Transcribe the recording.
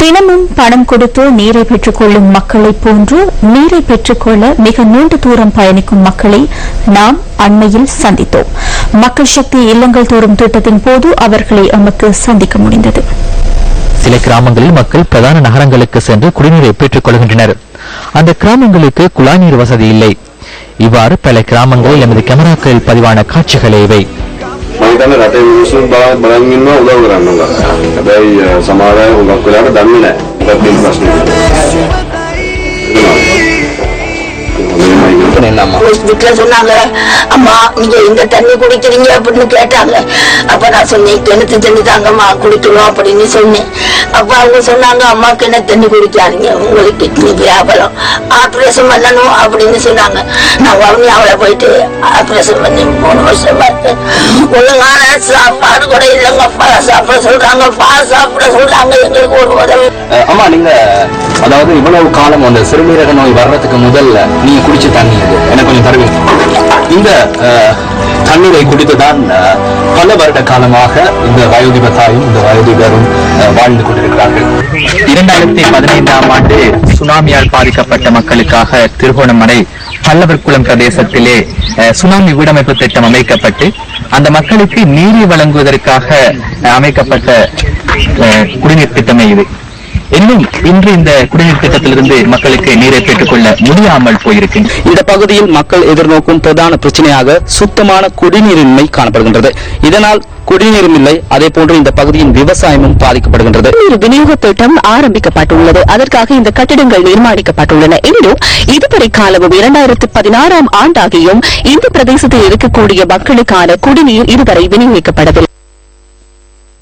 தினமும் பணம் கொடுத்து நீரை பெற்றுக் கொள்ளும் மக்களைப் போன்று நீரை பெற்றுக்கொள்ள மிக நீண்ட தூரம் பயணிக்கும் மக்களை நாம் அண்மையில் சந்தித்தோம். மக்கள் சக்தி இல்லங்கள் தோறும் திட்டத்தின் போது அவர்களை நமக்கு சந்திக்க முடிந்தது. சில கிராமங்களில் மக்கள் பிரதான நகரங்களுக்கு சென்று குடிநீரை பெற்றுக் கொள்கின்றனர் அந்த கிராமங்களுக்கு குழாய் நீர் வசதி இல்லை. இவ்வாறு பல கிராமங்களில் எமது கேமராக்களில் பதிவான காட்சிகளே இவை. මම හිතන්නේ රටේ මිනිස්සුන් බල- බලන් ඉන්නවා උදව් කරන්න උඟක්. හැබැයි අ, සමහර අය උඟක් වෙලාවට දන්නේ නැහැ. ඒකත් තියෙන வீட்டுல சொன்னாங்க அம்மா நீங்க இந்த தண்ணி குடிக்கிறீங்க அப்படின்னு கேட்டாங்க. அப்ப நான் சொன்னேன் கிணத்து தண்ணி தாங்கம்மா குடிக்கணும் அப்படின்னு சொன்னேன். அப்ப அவங்க சொன்னாங்க அம்மா கிணத்து தண்ணி குடிக்காதீங்க உங்களுக்கு கிட்னி வியாபாரம் ஆபரேஷன் பண்ணணும் அப்படின்னு சொன்னாங்க. நான் வவுனியாவில போயிட்டு ஆபரேஷன் பண்ணி மூணு வருஷம் பார்த்தேன். ஒழுங்கான சாப்பாடு கூட இல்லைங்க சாப்பிட சொல்றாங்க பால் சாப்பிட சொல்றாங்க எங்களுக்கு ஒரு உதவி. அம்மா நீங்க அதாவது இவ்வளவு காலம் அந்த சிறுநீரக நோய் வர்றதுக்கு முதல்ல நீங்க குடிச்ச தண்ணி இது கொஞ்சம் தருவீங்க இந்த தண்ணீரை குடித்துதான் பல வருட காலமாக இந்த வயோதிப தாயும் இந்த வயோதிபரும் வாழ்ந்து கொண்டிருக்கிறார்கள். இரண்டாயிரத்தி பதினைந்தாம் ஆண்டு சுனாமியால் பாதிக்கப்பட்ட மக்களுக்காக திருகோணமலை பல்லவர் குளம் பிரதேசத்திலே சுனாமி வீடமைப்பு திட்டம் அமைக்கப்பட்டு அந்த மக்களுக்கு நீரை வழங்குவதற்காக அமைக்கப்பட்ட குடிநீர் திட்டமே இது. இன்னும் இன்று இந்த குடிநீர் திட்டத்திலிருந்து மக்களுக்கு நீரை பெற்றுக்கொள்ள முடியாமல் போயிருக்கின்றன. இந்த பகுதியில் மக்கள் எதிர்நோக்கும் பிரதான பிரச்சனையாக சுத்தமான குடிநீரின்மை காணப்படுகின்றது. இதனால் குடிநீரும் இல்லை அதே போன்று இந்த பகுதியின் விவசாயமும் பாதிக்கப்படுகின்றது. நீர் விநியோக திட்டம் ஆரம்பிக்கப்பட்டுள்ளது. அதற்காக இந்த கட்டிடங்கள் நிர்மாணிக்கப்பட்டுள்ளன. எனினும் இதுவரை காலமும் இரண்டாயிரத்து பதினாறாம் ஆண்டாகியும் இந்த பிரதேசத்தில் இருக்கக்கூடிய மக்களுக்கான குடிநீர் இதுவரை விநியோகிக்கப்படவில்லை.